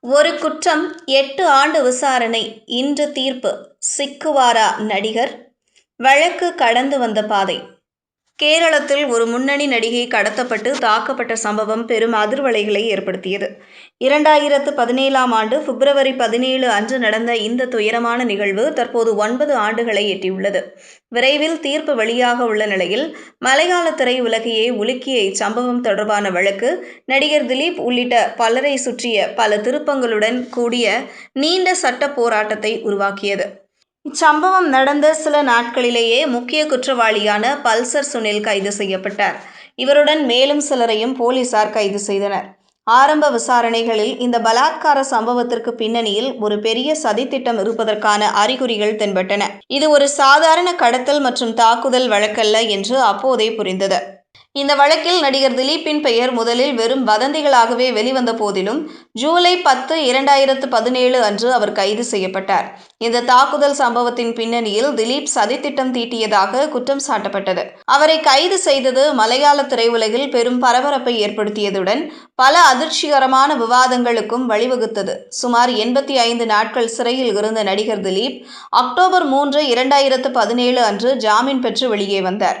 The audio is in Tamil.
ஒரு குற்றம் எட்டு ஆண்டு விசாரணை இன்று தீர்ப்பு. சிக்குவாரா நடிகர்? வழக்கு கடந்து வந்த பாதை. கேரளத்தில் ஒரு முன்னணி நடிகை கடத்தப்பட்டு தாக்கப்பட்ட சம்பவம் பெரும் அதிர்வலைகளை ஏற்படுத்தியது. இரண்டாயிரத்து பதினேழாம் ஆண்டு பிப்ரவரி பதினேழு அன்று நடந்த இந்த துயரமான நிகழ்வு தற்போது ஒன்பது ஆண்டுகளை எட்டியுள்ளது. விரைவில் தீர்ப்பு வெளியாக உள்ள நிலையில் மலையாள திரையுலகையே உலுக்கிய இச்சம்பவம் தொடர்பான வழக்கு நடிகர் திலீப் உள்ளிட்ட பலரை சுற்றிய பல திருப்பங்களுடன் கூடிய நீண்ட சட்ட போராட்டத்தை உருவாக்கியது. இச்சம்பவம் நடந்த சில நாட்களிலேயே முக்கிய குற்றவாளியான பல்சர் சுனில் கைது செய்யப்பட்டார். இவருடன் மேலும் சிலரையும் போலீசார் கைது செய்தனர். ஆரம்ப விசாரணைகளில் இந்த பலாத்கார சம்பவத்திற்கு பின்னணியில் ஒரு பெரிய சதித்திட்டம் இருப்பதற்கான அறிகுறிகள் தென்பட்டன. இது ஒரு சாதாரண கடத்தல் மற்றும் தாக்குதல் வழக்கல்ல என்று அப்போதே புரிந்தது. இந்த வழக்கில் நடிகர் திலீப்பின் பெயர் முதலில் வெறும் வதந்திகளாகவே வெளிவந்த போதிலும் ஜூலை பத்து இரண்டாயிரத்து பதினேழு அன்று அவர் கைது செய்யப்பட்டார். இந்த தாக்குதல் சம்பவத்தின் பின்னணியில் திலீப் சதித்திட்டம் தீட்டியதாக குற்றம் சாட்டப்பட்டது. அவரை கைது செய்தது மலையாள திரையுலகில் பெரும் பரபரப்பை ஏற்படுத்தியதுடன் பல அதிர்ச்சிகரமான விவாதங்களுக்கும் வழிவகுத்தது. சுமார் எண்பத்தி ஐந்து நாட்கள் சிறையில் இருந்த நடிகர் திலீப் அக்டோபர் மூன்று இரண்டாயிரத்து பதினேழு அன்று ஜாமீன் பெற்று வெளியே வந்தார்.